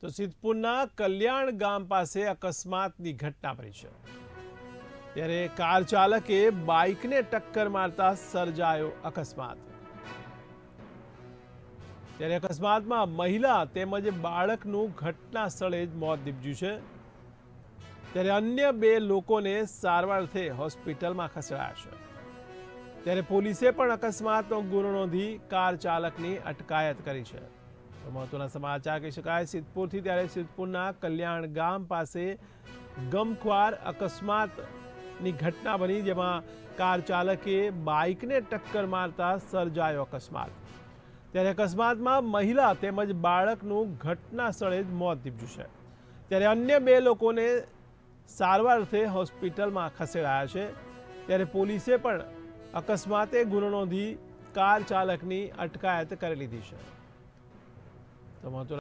તો સિદ્ધપુરના કલ્યાણ ગામ પાસે અકસ્માતની ઘટના બની છે. ત્યારે કાર ચાલકે બાઇકને ટક્કર મારતા સર્જાયો અકસ્માત. ત્યારે અકસ્માતમાં મહિલા તેમજ બાળકનું ઘટના સ્થળે જ મોત નીપજ્યું છે. ત્યારે અન્ય બે લોકોને સારવાર અર્થે હોસ્પિટલમાં ખસેડાયા છે. ત્યારે પોલીસે પણ અકસ્માતનો ગુનો નોંધી કાર ચાલકની અટકાયત કરી છે. મહત્વના સમાચાર કહી શકાય. સિદ્ધપુરથી ત્યારે સિદ્ધપુરના કલ્યાણ ગામ પાસે ગમખ્વાર અકસ્માતની ઘટના બની જેમાં કાર ચાલકે બાઇકને ટક્કર મારતા સર્જાયો અકસ્માત. ત્યારે અકસ્માતમાં મહિલા તેમજ બાળકનું ઘટના સ્થળે જ મોત નીપજ્યું છે. ત્યારે અન્ય બે લોકોને સારવાર અર્થે હોસ્પિટલમાં ખસેડાયા છે. ત્યારે પોલીસે પણ અકસ્માતે ગુનો નોંધી કાર ચાલકની અટકાયત કરી લીધી છે. તો મહત્વના